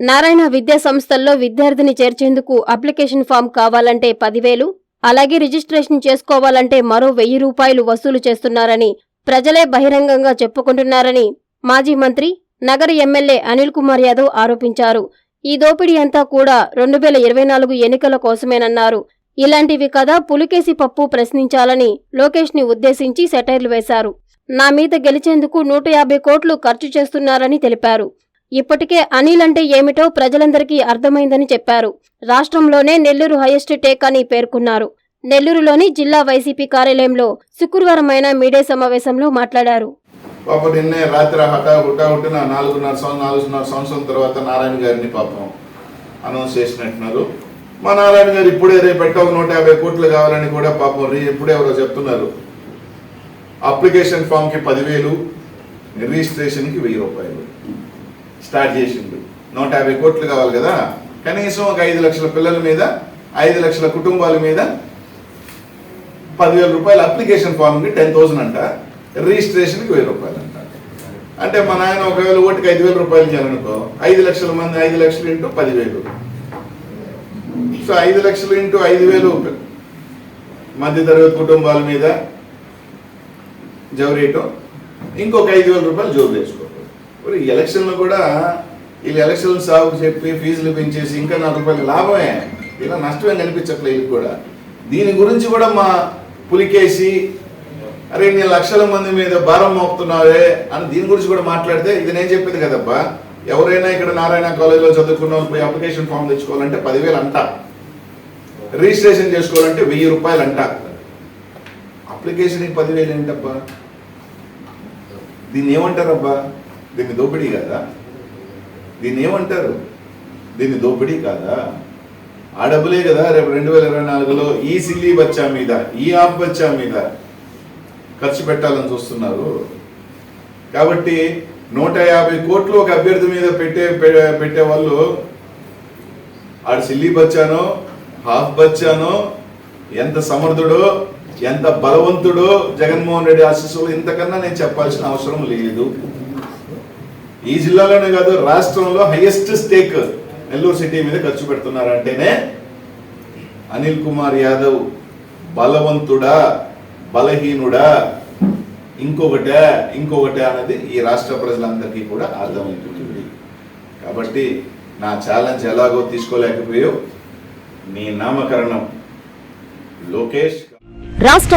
నారాయణ విద్యా సంస్థల్లో విద్యార్థిని చేర్చేందుకు అప్లికేషన్ ఫామ్ కావాలంటే పదివేలు అలాగే రిజిస్ట్రేషన్ చేసుకోవాలంటే మరో వెయ్యి రూపాయలు వసూలు చేస్తున్నారని ప్రజలే బహిరంగంగా చెప్పుకుంటున్నారని మాజీ మంత్రి నగర ఎమ్మెల్యే అనిల్ కుమార్ యాదవ్ ఆరోపించారు. ఈ దోపిడీ అంతా కూడా రెండు వేల ఇరవై నాలుగు ఎన్నికల కోసమేనన్నారు. ఇలాంటివి కదా పులికేసి పప్పు ప్రశ్నించాలని లోకేష్ని ఉద్దేశించి సెటైర్లు వేశారు. నా మీద గెలిచేందుకు నూట యాభై కోట్లు ఖర్చు చేస్తున్నారని తెలిపారు. ఇప్పటికే అనిల్ అంటే ఏమిటో ప్రజలందరికీ అర్థమైందని చెప్పారు. రాష్ట్రంలోనే నెల్లూరు హైయెస్ట్ టేక్ అని పేర్కొన్నారు. నెల్లూరులోని జిల్లా వైసీపీ కార్యాలయంలో శుక్రవారం అయిన మీడియా సమావేశంలో మాట్లాడారు. పాపం నిన్నే రాత్రి హఠా హుటాహుటిన నాలుగున్నర సంవత్సరం నాలుగున్నర సంవత్సరం తర్వాత నారాయణ గారిని పాపం అనౌన్స్ చేసినట్టున్నారు. మా నారాయణ గారు ఇప్పుడే రేపు పెట్ట ఒక నూట యాభై కోట్లు కావాలని కూడా పాపం రీ ఇప్పుడే ఎవరో చెప్తున్నారు. అప్లికేషన్ ఫామ్కి పదివేలు రిజిస్ట్రేషన్కి వెయ్యి రూపాయలు. స్టార్ట్ చేసిండు. నూట యాభై కోట్లు కావాలి కదా? కనీసం ఒక ఐదు లక్షల పిల్లల మీద ఐదు లక్షల కుటుంబాల మీద పదివేల రూపాయల అప్లికేషన్ ఫామ్కి టెన్ థౌసండ్ అంట. రిజిస్ట్రేషన్కి వెయ్యి రూపాయలు అంట. అంటే మా నాయన ఒకవేళ ఓటుకి ఐదు వేల రూపాయలు చేయాలనుకో ఐదు లక్షల మంది ఐదు లక్షలు ఇంటూ పదివేలు. సో ఐదు లక్షలు ఇంటూ ఐదు వేలు మధ్యతరగతి కుటుంబాల మీద జవరేయటం ఇంకొక ఐదు వేల రూపాయలు జోబు చేసుకో ఇప్పుడు ఎలక్షన్లు కూడా వీళ్ళు ఎలక్షన్లు సాగు చెప్పి ఫీజులు పెంచేసి ఇంకా నాలుగు రూపాయలు లాభమే. ఇలా నష్టమే కనిపించట్లేదు వీళ్ళకి కూడా. దీని గురించి కూడా మా పులికేసి అరే నేను లక్షల మంది మీద భారం మోపుతున్నావే అని దీని గురించి కూడా మాట్లాడితే ఇది నేను చెప్పేది కదబ్బా ఎవరైనా ఇక్కడ నారాయణ కాలేజీలో చదువుకున్న వాళ్ళు పోయి అప్లికేషన్ ఫామ్ తెచ్చుకోవాలంటే పదివేలు అంట రిజిస్ట్రేషన్ చేసుకోవాలంటే వెయ్యి రూపాయలు అంట అప్లికేషన్కి పదివేలు ఏంటబ్బా? దీన్ని ఏమంటారబ్బా? దీన్ని దోపిడీ కాదా? దీన్ని ఏమంటారు? దీన్ని దోపిడీ కాదా? ఆ డబ్బులే కదా రేపు రెండు వేల ఇరవై నాలుగులో ఈ సిల్లీ బచ్చా మీద ఈ ఆప్ బచ్చా మీద ఖర్చు పెట్టాలని చూస్తున్నారు. కాబట్టి నూట యాభై కోట్లు ఒక అభ్యర్థి మీద పెట్టే పె- పెట్టే వాళ్ళు ఆడు సిల్లీ బచ్చానో హాఫ్ బచ్చానో ఎంత సమర్థుడో ఎంత బలవంతుడో జగన్మోహన్ రెడ్డి ఆశీస్సులు ఇంతకన్నా నేను చెప్పాల్సిన అవసరం లేదు. ఈ జిల్లాలోనే కాదు రాష్ట్రంలో హైయెస్ట్ స్టేక్ నెల్లూరు సిటీ మీద ఖర్చు పెడుతున్నారంటేనే అనిల్ కుమార్ యాదవ్ బలవంతుడా బలహీనుడా ఇంకొకటే ఇంకొకటే అన్నది ఈ రాష్ట్ర ప్రజలందరికీ కూడా అర్థమైపోతుంది. కాబట్టి నా ఛాలెంజ్ ఎలాగో తీసుకోలేకపోయావు. నీ నామకరణం లోకేష్. రాష్ట్ర